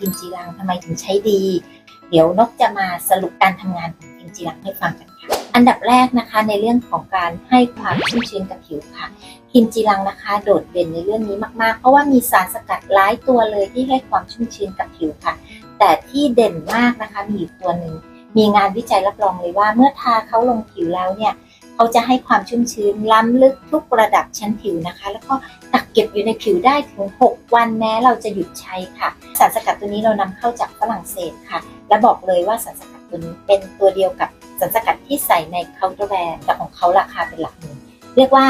กิมจีรังทำไมถึงใช้ดี เดี๋ยวนกจะมาสรุปการทำงานของกิมจีรังให้ฟังกันค่ะอันดับแรกนะคะในเรื่องของการให้ความชุ่มชื้นกับผิวค่ะกิมจีรังนะคะ โดดเด่นในเรื่องนี้มากๆ เพราะว่ามีสารสกัดหลายตัวเลยที่ให้ความชุ่มชื้นกับผิวค่ะ แต่ที่เด่นมากนะคะมีอยู่ตัวหนึ่งมีงานวิจัยรับรองเลยว่าเมื่อทาเขาลงผิวแล้วเนี่ย เขาจะให้ความชุ่มชื้นล้ำลึกทุกระดับชั้นผิวนะคะ แล้วก็กักเก็บอยู่ในผิวได้ถึง 6 วันแม้เราจะหยุดใช้ค่ะ สารสกัดตัวนี้เรานำเข้าจากฝรั่งเศสค่ะ และบอกเลยว่าสารสกัดตัวนี้เป็นตัวเดียวกับสารสกัดที่ใส่ในเคาน์เตอร์แวร์แต่ของเขาราคาเป็นหลักหมื่นเรียกว่า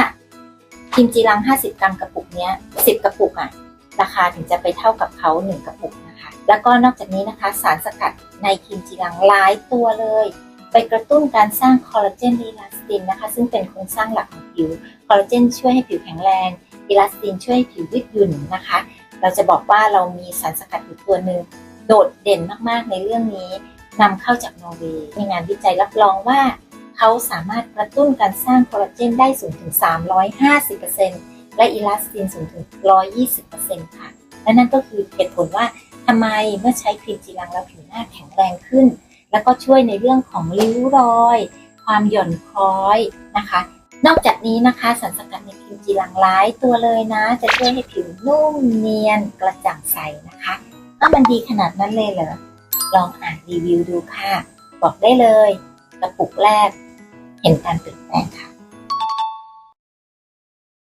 กิมจีรัง 50 กรัมกระปุกเนี้ย10 กระปุกอะราคาถึงจะไปเท่ากับเขา1กระปุกนะคะ แล้วก็นอกจากนี้นะคะ สารสกัดในคิมจีรังหลายตัวเลย ไปกระตุ้นการสร้างคอลลาเจนอีลาสตินนะคะ ซึ่งเป็นโครงสร้างหลักของผิว คอลลาเจนช่วยให้ผิวแข็งแรงอีลาสตินช่วยให้ผิวยืดหยุ่นนะคะ เราจะบอกว่าเรามีสารสกัดอยู่ตัวหนึ่งโดดเด่นมากๆในเรื่องนี้นำเข้าจากนอร์เวย์มีงานวิจัยรับรองว่า เขาสามารถกระตุ้นการสร้างคอลลาเจนได้สูงถึง 350%และอีลาสตินสูงถึง 120%ค่ะ และนั่นก็คือเหตุผลว่าทำไมเมื่อใช้ครีมจีรังแล้วผิวหน้าแข็งแรงขึ้น แล้วก็ช่วยในเรื่องของริ้วรอย ความหย่อนคล้อยนะคะ นอกจากนี้นะคะสารสกัดในพิมจีลังหลายตัวเลยนะ จะช่วยให้ผิวนุ่มเนียนกระจ่างใสนะคะอ้ามันดีขนาดนั้นเลยเหรอลองอ่านรีวิวดูค่ะ บอกได้เลยกระปุกแรก เห็นการเปลี่ยนแปลงค่ะ